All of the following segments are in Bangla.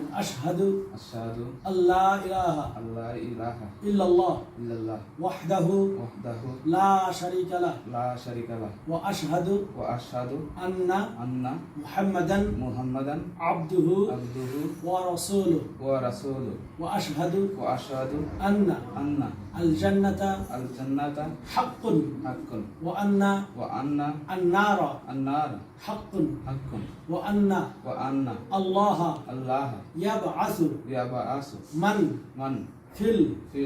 أشهد أشهد أن لا إله أن لا إله إلا الله إلا الله وحده وحده لا شريك له لا شريك له وأشهد وأشهد أن أن محمدا محمدا عبده عبده ورسوله ورسوله وأشهد وأشهد أن أن الجنة الجنة حق حق وأن وأن النار النار حق حق وأن وأن الله الله يبعث يبعث من؟ من؟ في في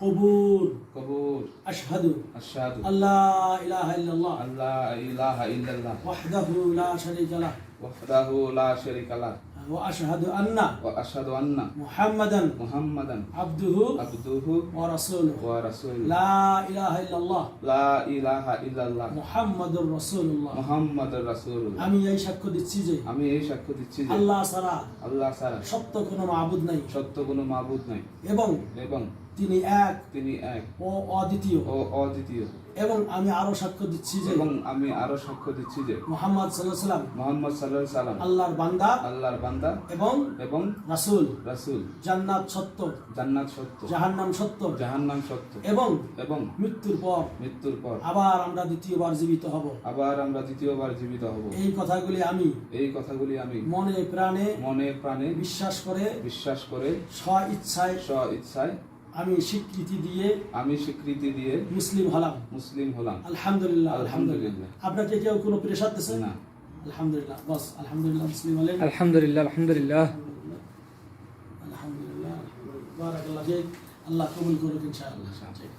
القبور القبور أشهد. أشهد. أن لا إله إلا الله. أن لا إله إلا الله. وحده لا شريك له. وحده لا شريك له. وأشهد أن وأشهد أن محمدا محمدا عبده عبده ورسوله ورسوله لا إله إلا الله لا إله إلا الله محمد رسول الله মোহাম্মদ রাসূলুল্লাহ আমি এই সাক্ষ্য দিচ্ছি যে আমি এই সাক্ষ্য দিচ্ছি যে আল্লাহ ছাড়া আল্লাহ ছাড়া সত্য কোনো মাবুদ নাই সত্য কোনো মাবুদ নাই এবং এবং তিনি এক তিনি এক। ও অদ্বিতীয়। ও অদ্বিতীয়। এবং আমি আরও সাক্ষ্য দিচ্ছি যে এবং আমি আরও সাক্ষ্য দিচ্ছি যে মোহাম্মদ সাল্লাহ সাল্লাম মোহাম্মদ সাল্লাহ সাল্লাম আল্লাহর বান্দা আল্লাহর বান্দা এবং এবং রাসূল। রাসূল। জান্নাত সত্য। জান্নাত সত্য। জাহান্নাম সত্য। জাহান্নাম সত্য। এবং এবং মৃত্যুর পর। মৃত্যুর পর। আবার আমরা দ্বিতীয়বার জীবিত হব। আবার আমরা দ্বিতীয়বার জীবিত হব। এই কথাগুলি আমি এই কথাগুলি আমি মনে প্রাণে মনে প্রাণে বিশ্বাস করে বিশ্বাস করে স্ব ইচ্ছায় স্ব ইচ্ছায় আমি স্বীকৃতি দিয়ে আমি স্বীকৃতি দিয়ে মুসলিম হলাম। মুসলিম হলাম। আলহামদুলিল্লাহ আলহামদুলিল্লাহ। আপনাকে কেউ কোনো প্রেশার দিচ্ছে? না। আলহামদুলিল্লাহ বস আলহামদুলিল্লাহ মুসলিম হলেন। আলহামদুলিল্লাহ আলহামদুলিল্লাহ। আলহামদুলিল্লাহ বারাকাল্লাহ। আল্লাহ কবুল করুক ইনশাআল্লাহ।